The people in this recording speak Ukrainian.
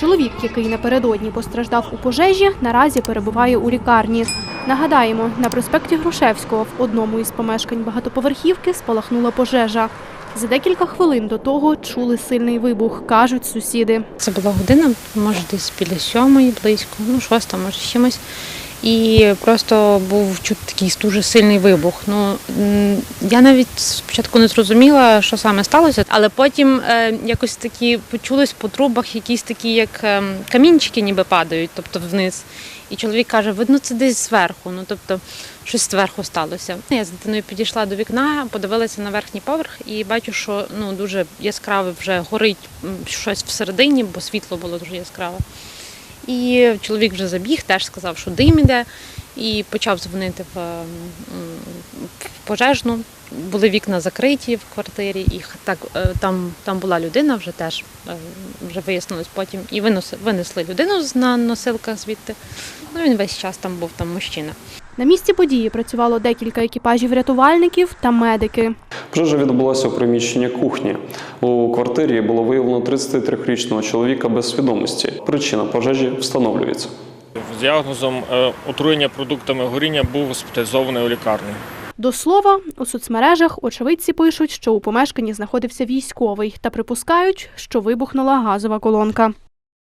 Чоловік, який напередодні постраждав у пожежі, наразі перебуває у лікарні. Нагадаємо, на проспекті Грушевського в одному із помешкань багатоповерхівки спалахнула пожежа. За декілька хвилин до того чули сильний вибух, кажуть сусіди. Це була година, може десь біля сьомої близько, ну шоста, може чимось. І просто був чути такий дуже сильний вибух. Ну я навіть спочатку не зрозуміла, що саме сталося, але потім е, якось такі почулись по трубах якісь такі, як е, камінчики, ніби падають, тобто вниз. І чоловік каже, видно, це десь зверху. Ну тобто щось зверху сталося. Я з дитиною підійшла до вікна, подивилася на верхній поверх і бачу, що ну дуже яскраво вже горить щось всередині, бо світло було дуже яскраве. І чоловік вже забіг, теж сказав, що дим іде, і почав дзвонити в, в пожежну. Були вікна закриті в квартирі, і так е, там, там була людина, вже теж е, вже вияснилось потім. І винесли, винесли людину з- на носилках звідти. Ну він весь час там був там мужчина. На місці події працювало декілька екіпажів рятувальників та медики. Пожежа відбулася у приміщенні кухні. У квартирі було виявлено 33-річного чоловіка без свідомості. Причина пожежі встановлюється. З діагнозом е, отруєння продуктами горіння був госпіталізований у лікарні. До слова, у соцмережах очевидці пишуть, що у помешканні знаходився військовий та припускають, що вибухнула газова колонка.